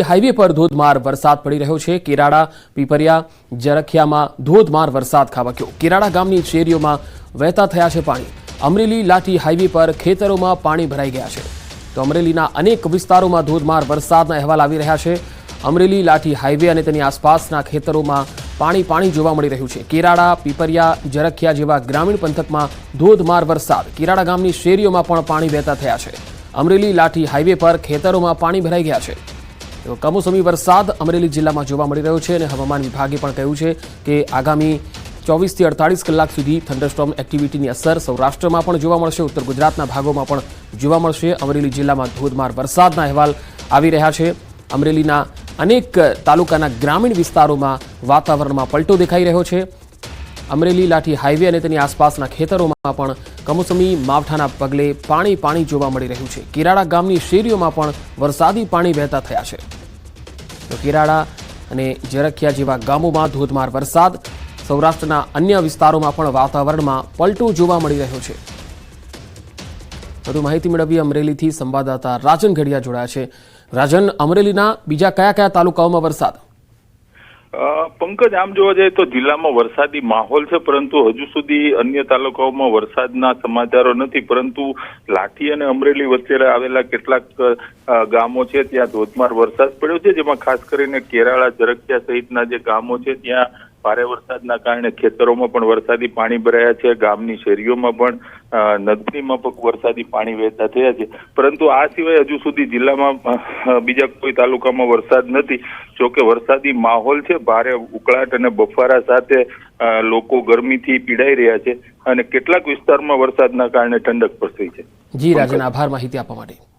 Highway પર ધોધમાર વરસાદ પડી રહ્યો છે. કેરાડા પીપરિયા, જરખિયામાં ધોધમાર વરસાદ ખાબક્યો. કેરાડા ગામની શેરીઓમાં વહેતા થયા છે પાણી. અમરેલી લાઠી હાઈવે પર ખેતરોમાં પાણી ભરાઈ ગયા છે. તો અમરેલીના અનેક વિસ્તારોમાં ધોધમાર વરસાદના અહેવાલ આવી રહ્યા છે. અમરેલી લાઠી હાઈવે અને તેની આસપાસના ખેતરોમાં પાણી પાણી જોવા મળી રહ્યું છે. કેરાડા પીપરિયા, જરખિયા જેવા ગ્રામીણ પંથકમાં ધોધમાર વરસાદ. કેરાડા ગામની શેરીઓમાં પણ પાણી વહેતા થયા છે. અમરેલી લાઠી હાઈવે પર ખેતરોમાં પાણી ભરાઈ ગયા છે. કમોસમી વરસાદ અમરેલી જિલ્લામાં જોવા મળી રહ્યો છે અને હવામાન વિભાગે પણ કહ્યું છે કે આગામી ચોવીસથી અડતાળીસ કલાક સુધી થંડરસ્ટોર્મ એક્ટિવિટીની અસર સૌરાષ્ટ્રમાં પણ જોવા મળશે, ઉત્તર ગુજરાતના ભાગોમાં પણ જોવા મળશે. અમરેલી જિલ્લામાં ધોધમાર વરસાદના અહેવાલ આવી રહ્યા છે. અમરેલીના અનેક તાલુકાના ગ્રામીણ વિસ્તારોમાં વાતાવરણમાં પલટો દેખાઈ રહ્યો છે. અમરેલી લાઠી હાઈવે અને તેની આસપાસના ખેતરોમાં પણ કમોસમી માવઠાના પગલે પાણી પાણી જોવા મળી રહ્યું છે. કિરાડા ગામની શેરીઓમાં પણ વરસાદી પાણી વહેતા થયા છે. તો કેરાળા અને જરખિયા જેવા ગામોમાં ધોધમાર વરસાદ. સૌરાષ્ટ્રના અન્ય વિસ્તારોમાં પણ વાતાવરણમાં પલટો જોવા મળી રહ્યો છે. વધુ માહિતી મેળવી અમરેલીથી સંવાદદાતા રાજન ઘડિયા જોડાયા છે. રાજન, અમરેલીના બીજા કયા કયા તાલુકાઓમાં વરસાદ? પંકજ, આમ જોવા જાય તો જિલ્લામાં વરસાદી માહોલ છે, પરંતુ હજુ સુધી અન્ય તાલુકાઓમાં વરસાદના સમાચારો નથી, પરંતુ લાઠી અને અમરેલી વચ્ચે આવેલા કેટલાક ગામો છે, ત્યાં ધોધમાર વરસાદ પડ્યો છે, જેમાં ખાસ કરીને કેરાળા, જરખિયા સહિતના જે ગામો છે, ત્યાં ભારે વરસાદના કારણે ખેતરોમાં પણ વરસાદી પાણી ભરાયા છે, ગામની શેરીઓમાં પણ નદીમાં પણ વરસાદી પાણી વહેતા થયા છે. પરંતુ આ સિવાય હજુ સુધી જિલ્લામાં બીજા કોઈ તાલુકામાં વરસાદ નથી. જોકે વરસાદી માહોલ છે, ભારે ઉકળાટ અને બફારા સાથે લોકો ગરમીથી પીડાઈ રહ્યા છે અને કેટલાક વિસ્તારમાં વરસાદના કારણે ઠંડક પ્રસરી છે. જી રાજન, આભાર માહિતી આપવા માટે.